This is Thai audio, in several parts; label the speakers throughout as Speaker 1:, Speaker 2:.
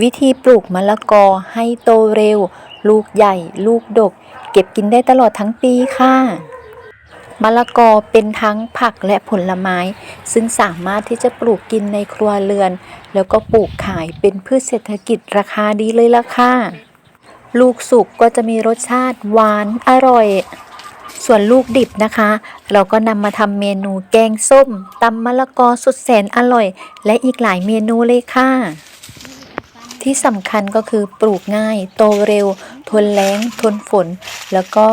Speaker 1: วิธีปลูกมะละกอให้โตเร็ว ลูกใหญ่ ลูกดก เก็บกินได้ตลอดทั้งปีค่ะมะละกอเป็นทั้งผักและผลไม้ ซึ่งสามารถที่จะปลูกกินในครัวเรือน แล้วก็ปลูกขายเป็นพืชเศรษฐกิจราคาดีเลยล่ะค่ะ ลูกสุกก็จะมีรสชาติหวานอร่อย ส่วนลูกดิบนะคะ เราก็นำมาทำเมนูแกงส้มตำมะละกอสุดแสนอร่อย และอีกหลายเมนูเลยค่ะ ที่สำคัญก็คือปลูกง่าย โตเร็ว ทนแล้ง ทนฝน แล้วก็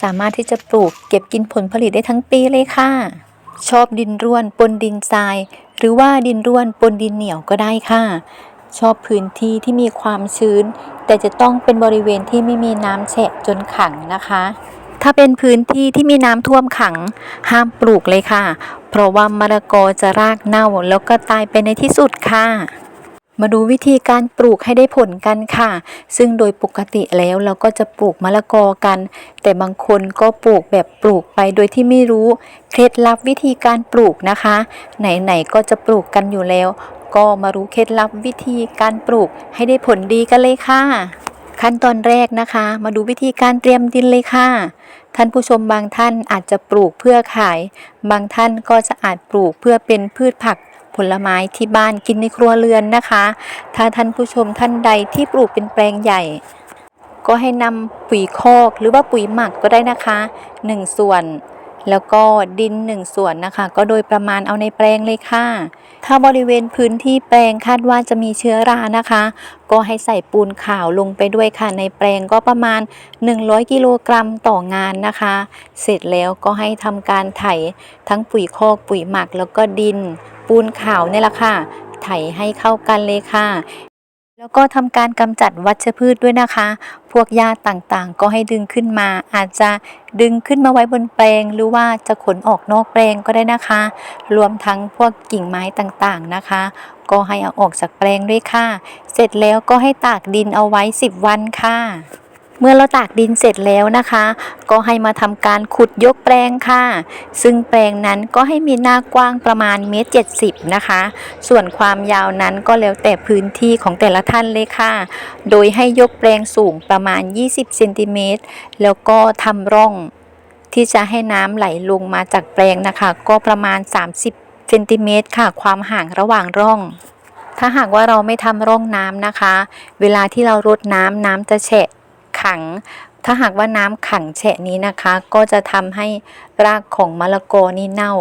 Speaker 1: สามารถที่จะปลูกเก็บกินผลผลิตได้ทั้งปีเลยค่ะ ชอบดินร่วนปนดินทราย หรือว่าดินร่วนปนดินเหนียวก็ได้ค่ะ ชอบพื้นที่ที่มีความชื้น แต่จะต้องเป็นบริเวณที่ไม่มีน้ำแฉะจนขังนะคะ ถ้าเป็นพื้นที่ที่มีน้ำท่วมขัง ห้ามปลูกเลยค่ะ เพราะว่ามะละกอจะรากเน่าแล้วก็ตายไปในที่สุดค่ะ มาดูวิธีการปลูกให้ได้ผลกันค่ะ ซึ่งโดยปกติแล้วเราก็จะปลูกมะละกอกัน แต่บางคนก็ปลูกแบบปลูกไปโดยที่ไม่รู้ เคล็ดลับวิธีการปลูกนะคะ ไหนๆก็จะปลูกกันอยู่แล้ว ก็มารู้เคล็ดลับวิธีการปลูกให้ได้ผลดีกันเลยค่ะ ขั้นตอนแรกนะคะ มาดูวิธีการเตรียมดินเลยค่ะท่านผู้ชมบางท่านอาจจะปลูกเพื่อขาย บางท่านก็จะอาจปลูกเพื่อเป็นพืชผัก ผลไม้ที่บ้านกินในครัวเรือนนะคะ ถ้าท่านผู้ชมท่านใดที่ปลูกเป็นแปลงใหญ่ ก็ให้นำปุ๋ยคอกหรือว่าปุ๋ยหมักก็ได้นะคะ 1 ส่วนแล้วก็ดิน1ส่วนนะคะ ก็โดยประมาณเอาในแปลงเลยค่ะ ถ้าบริเวณพื้นที่แปลงคาดว่าจะมีเชื้อรานะคะ ก็ให้ใส่ปูนขาวลงไปด้วยค่ะ ในแปลงก็ประมาณ 100 กิโลกรัมต่องานนะคะ เสร็จแล้วก็ให้ทำการไถทั้งปุ๋ยคอกปุ๋ยหมักแล้วก็ดิน ปูนขาวเนี่ยแหละค่ะ ไถให้เข้ากันเลยค่ะ แล้วก็ทำการกำจัดวัชพืชด้วยนะคะ พวกหญ้าต่างๆ ก็ให้ดึงขึ้นมา อาจจะดึงขึ้นมาไว้บนแปลง หรือว่าจะขนออกนอกแปลงก็ได้นะคะ รวมทั้งพวกกิ่งไม้ต่างๆนะคะ ก็ให้เอาออกจากแปลงด้วยค่ะ เสร็จแล้วก็ให้ตากดินเอาไว้ 10 วันค่ะ เมื่อเราตากดินเสร็จแล้วนะคะ ก็ให้มาทำการขุดยกแปลงค่ะ ซึ่งแปลงนั้นก็ให้มีหน้ากว้างประมาณเมตรเจ็ดสิบนะคะ ส่วนความยาวนั้นก็แล้วแต่พื้นที่ของแต่ละท่านเลยค่ะ โดยให้ยกแปลงสูงประมาณ 20เซนติเมตรแล้วก็ทำร่องที่จะให้น้ำไหลลงมาจากแปลงนะคะ ก็ประมาณ 30เซนติเมตรค่ะ ความห่างระหว่างร่อง ถ้าหากว่าเราไม่ทำร่องน้ำนะคะ เวลาที่เรารดน้ำน้ำจะแฉะ ขัง ถ้าหากว่าน้ำขังแฉะนี้นะคะ ก็จะทำให้รากของมะละกอนี่เน่า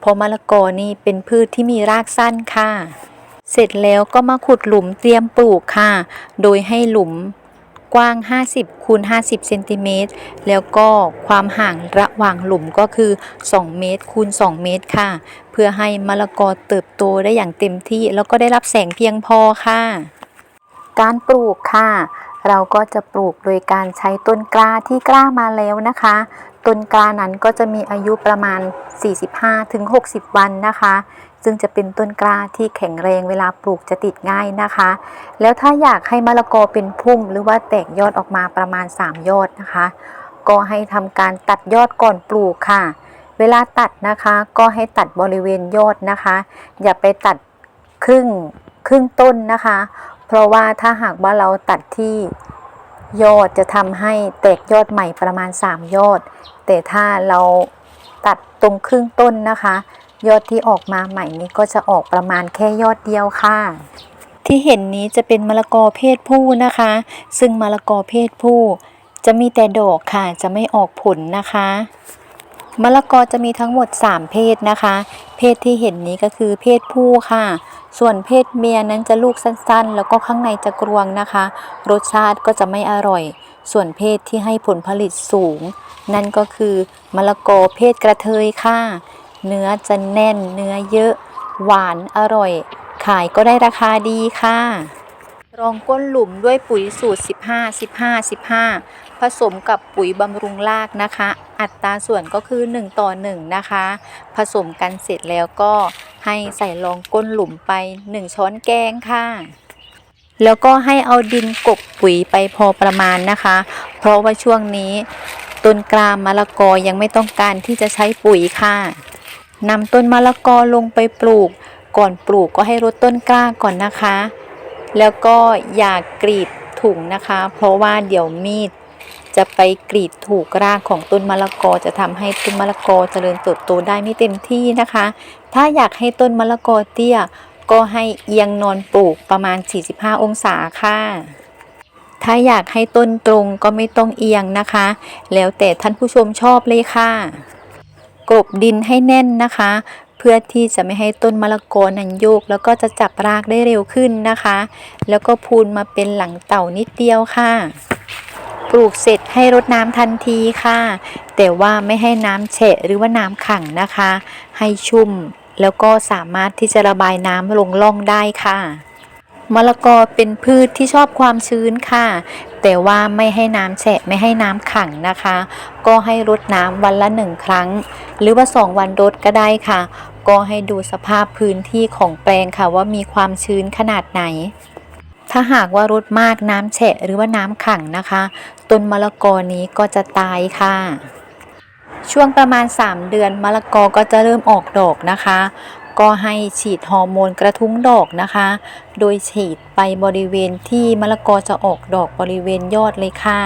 Speaker 1: เพราะมะละกอนี่เป็นพืชที่มีรากสั้นค่ะ เสร็จแล้วก็มาขุดหลุมเตรียมปลูกค่ะ โดยให้หลุมกว้าง 50คูณ50เซนติเมตรแล้วก็ความห่างระหว่างหลุมก็คือ 2 เมตรคูณ 2 เมตรค่ะ เพื่อให้มะละกอเติบโตได้อย่างเต็มที่ แล้วก็ได้รับแสงเพียงพอค่ะ การปลูกค่ะ เราก็จะปลูกโดยการใช้ต้นกล้าที่กล้ามาแล้วนะคะ ต้นกล้านั้นก็จะมีอายุประมาณ 45-60 วันนะคะ ซึ่งจะเป็นต้นกล้าที่แข็งแรงเวลาปลูกจะติดง่ายนะคะ แล้วถ้าอยากให้มะละกอเป็นพุ่มหรือว่าแตกยอดออกมาประมาณ 3 ยอดนะคะ ก็ให้ทำการตัดยอดก่อนปลูกค่ะ เวลาตัดนะคะก็ให้ตัดบริเวณยอดนะคะ อย่าไปตัดครึ่งครึ่งต้นนะคะ เพราะว่าถ้าหากว่าเราตัดที่ยอดจะทำให้แตกยอดใหม่ประมาณ 3 ยอด แต่ถ้าเราตัดตรงครึ่งต้นนะคะ ยอดที่ออกมาใหม่นี้ก็จะออกประมาณแค่ยอดเดียวค่ะ ที่เห็นนี้จะเป็นมะละกอเพศผู้นะคะ ซึ่งมะละกอเพศผู้ จะมีแต่ดอกค่ะจะไม่ออกผลนะคะ มะละกอจะมีทั้งหมด 3 เพศนะคะ เพศที่เห็นนี้ก็คือเพศผู้ค่ะ ส่วนเพศเมียนั้นจะลูกสั้นๆ แล้วก็ข้างในจะกรวงนะคะ รสชาติก็จะไม่อร่อย ส่วนเพศที่ให้ผลผลิตสูง นั่นก็คือมะละกอเพศกระเทยค่ะ เนื้อจะแน่น เนื้อเยอะ หวานอร่อย ขายก็ได้ราคาดีค่ะรองก้นหลุมด้วยปุ๋ยสูตร 15 15 15 ผสมกับปุ๋ยบำรุงรากนะคะ อัตราส่วนก็คือ 1 ต่อ 1 นะคะ ผสมกันเสร็จแล้วก็ให้ใส่รองก้นหลุมไป 1 ช้อนแกงค่ะ แล้วก็ให้เอาดินกบปุ๋ยไปพอประมาณนะคะ เพราะว่าช่วงนี้ต้นกล้ามะละกอยังไม่ต้องการที่จะใช้ปุ๋ยค่ะนำต้นมะละกอลงไปปลูก ก่อนปลูกก็ให้รดต้นกล้าก่อนนะคะ แล้วก็อย่ากรีดถุงนะคะ เพราะว่าเดี๋ยวมีด จะไปกรีดถูกรากของต้นมะละกอจะทำให้ต้นมะละกอเจริญเติบโตได้ไม่เต็มที่นะคะ ถ้าอยากให้ต้นมะละกอเตี้ยก็ให้เอียงนอนปลูกประมาณ 45 องศาค่ะ ถ้าอยากให้ต้นตรงก็ไม่ต้องเอียงนะคะ แล้วแต่ท่านผู้ชมชอบเลยค่ะ กลบดินให้แน่นนะคะ เพื่อที่จะไม่ให้ต้นมะละกอนั้นโยก แล้วก็จะจับรากได้เร็วขึ้นนะคะ แล้วก็พูนมาเป็นหลังเต่านิดเดียวค่ะ ปลูกเสร็จให้รดน้ำทันทีค่ะ แต่ว่าไม่ให้น้ำแฉะหรือว่าน้ำขังนะคะ ให้ชุ่มแล้วก็สามารถที่จะระบายน้ำลงล่องได้ค่ะมะละกอเป็นพืชที่ชอบความชื้นค่ะ แต่ว่าไม่ให้น้ำแฉะไม่ให้น้ำขังนะคะ ก็ให้รดน้ำวันละหนึ่งครั้ง หรือว่าสองวันรดก็ได้ค่ะ ก็ให้ดูสภาพพื้นที่ของแปลงค่ะว่ามีความชื้นขนาดไหน ถ้าหากว่ารดมากน้ำแฉะหรือว่าน้ำขังนะคะ ต้นมะละกอนี้ก็จะตายค่ะ ช่วงประมาณ 3 เดือนมะละกอก็จะเริ่มออกดอกนะคะ ก็ให้ฉีดฮอร์โมนกระทุ้งดอกนะคะ โดยฉีดไปบริเวณที่มะละกอจะออกดอกบริเวณยอดเลยค่ะ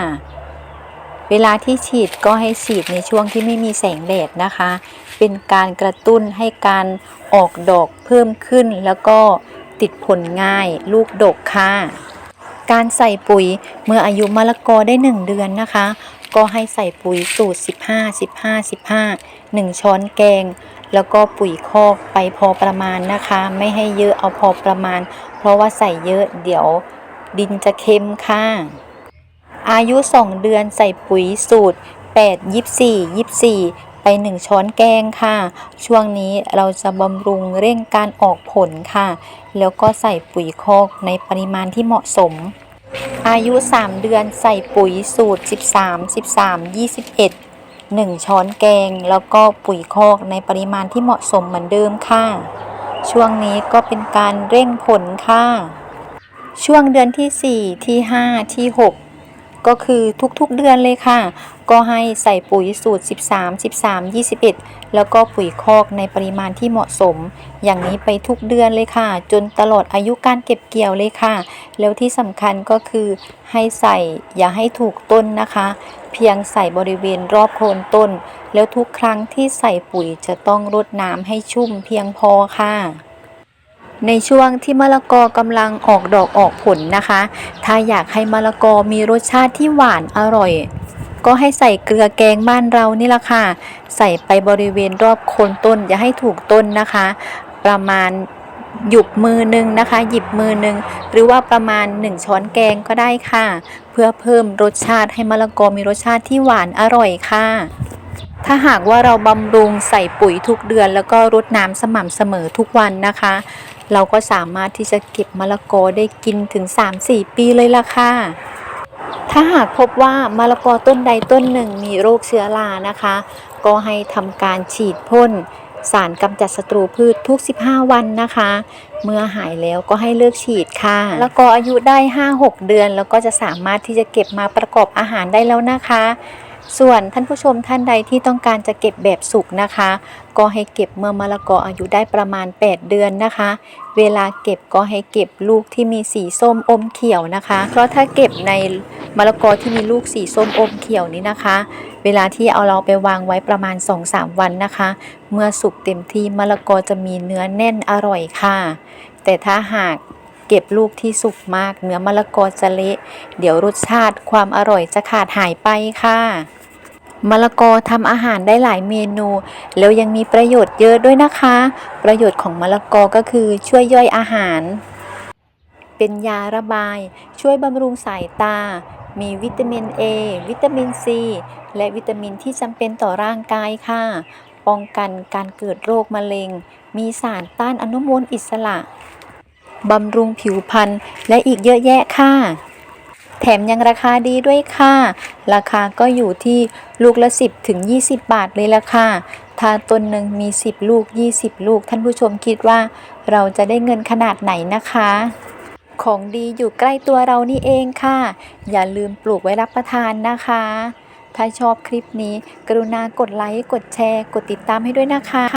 Speaker 1: เวลาที่ฉีดก็ให้ฉีดในช่วงที่ไม่มีแสงแดดนะคะ เป็นการกระตุ้นให้การออกดอกเพิ่มขึ้นแล้วก็ ติดผลง่าย ลูกดกค่ะ การใส่ปุ๋ยเมื่ออายุมะละกอได้ 1 เดือนนะคะ ก็ให้ใส่ปุ๋ยสูตร 15 15 15 1 ช้อนแกง แล้วก็ปุ๋ยคอกไปพอประมาณนะคะ ไม่ให้เยอะเอาพอประมาณ เพราะว่าใส่เยอะเดี๋ยวดินจะเค็มค่ะ อายุ 2 เดือนใส่ปุ๋ยสูตร 8 24 24 ไป 1 ช้อนแกงค่ะ ช่วงนี้เราจะบำรุงเร่งการออกผลค่ะ แล้วก็ใส่ปุ๋ยคอกในปริมาณที่เหมาะสม อายุ 3 เดือนใส่ปุ๋ยสูตร 13 13 21 1 ช้อนแกง แล้วก็ปุ๋ยคอกในปริมาณที่เหมาะสมเหมือนเดิมค่ะ ช่วงนี้ก็เป็นการเร่งผลค่ะ ช่วงเดือนที่ 4 ที่ 5 ที่ 6 ก็คือทุกๆเดือนเลยค่ะ ก็ให้ใส่ปุ๋ยสูตร 13 13 21 แล้วก็ปุ๋ยคอกในปริมาณที่เหมาะสม อย่างนี้ไปทุกเดือนเลยค่ะ จนตลอดอายุการเก็บเกี่ยวเลยค่ะ แล้วที่สำคัญก็คือให้ใส่อย่าให้ถูกต้นนะคะ เพียงใส่บริเวณรอบโคนต้น แล้วทุกครั้งที่ใส่ปุ๋ยจะต้องรดน้ำให้ชุ่มเพียงพอค่ะ ในช่วงที่มะละกอกำลังออกดอกออกผลนะคะ ถ้าอยากให้มะละกอมีรสชาติที่หวานอร่อย ก็ให้ใส่เกลือแกงบ้านเรานี่ละค่ะ ใส่ไปบริเวณรอบโคนต้นอย่าให้ถูกต้นนะคะ ประมาณหยุบมือหนึ่งนะคะ หยิบมือหนึ่งหรือว่าประมาณ 1 ช้อนแกงก็ได้ค่ะ เพื่อเพิ่มรสชาติให้มะละกอมีรสชาติที่หวานอร่อยค่ะ ถ้าหากว่าเราบำรุงใส่ปุ๋ยทุกเดือน แล้วก็รดน้ำสม่ำเสมอทุกวันนะคะ เราก็สามารถที่จะเก็บมะละกอได้กินถึง 3-4 ปีเลยล่ะค่ะ ถ้าหากพบว่ามะละกอต้นใดต้นหนึ่งมีโรคเชื้อรานะคะ ก็ให้ทำการฉีดพ่นสารกำจัดศัตรูพืชทุก 15 วันนะคะ เมื่อหายแล้วก็ให้เลิกฉีดค่ะมะละกออายุได้ 5-6 เดือน แล้วก็จะสามารถที่จะเก็บมาประกอบอาหารได้แล้วนะคะ ส่วนท่านผู้ชมท่านใดที่ต้องการจะเก็บแบบสุกนะคะ ก็ให้เก็บเมื่อมะละกออายุได้ประมาณ 8 เดือนนะคะ เวลาเก็บก็ให้เก็บลูกที่มีสีส้มอมเขียวนะคะ เพราะถ้าเก็บในมะละกอที่มีลูกสีส้มอมเขียวนี้นะคะ เวลาที่เอาเราไปวางไว้ประมาณ 2-3 วันนะคะ เมื่อสุกเต็มที่มะละกอจะมีเนื้อแน่นอร่อยค่ะ แต่ถ้าหากเก็บลูกที่สุกมากเนื้อมะละกอจะเละ เดี๋ยวรสชาติความอร่อยจะขาดหายไปค่ะ มะละกอทำอาหารได้หลายเมนู แล้วยังมีประโยชน์เยอะด้วยนะคะ ประโยชน์ของมะละกอก็คือช่วยย่อยอาหาร เป็นยาระบาย ช่วยบำรุงสายตา มีวิตามิน A วิตามิน C และวิตามินที่จำเป็นต่อร่างกายค่ะ ป้องกันการเกิดโรคมะเร็ง มีสารต้านอนุมูลอิสระบำรุงผิวพรรณและอีกเยอะแยะค่ะ แถมยังราคาดีด้วยค่ะ ราคาก็อยู่ที่ลูกละ 10ถึง20 บาทเลยละค่ะ ถ้าต้นหนึ่งมี 10 ลูก 20 ลูก ท่านผู้ชมคิดว่าเราจะได้เงินขนาดไหนนะคะ ของดีอยู่ใกล้ตัวเรานี่เองค่ะ อย่าลืมปลูกไว้รับประทานนะคะ ถ้าชอบคลิปนี้ กรุณากดไลค์ กดแชร์ กดติดตามให้ด้วยนะคะ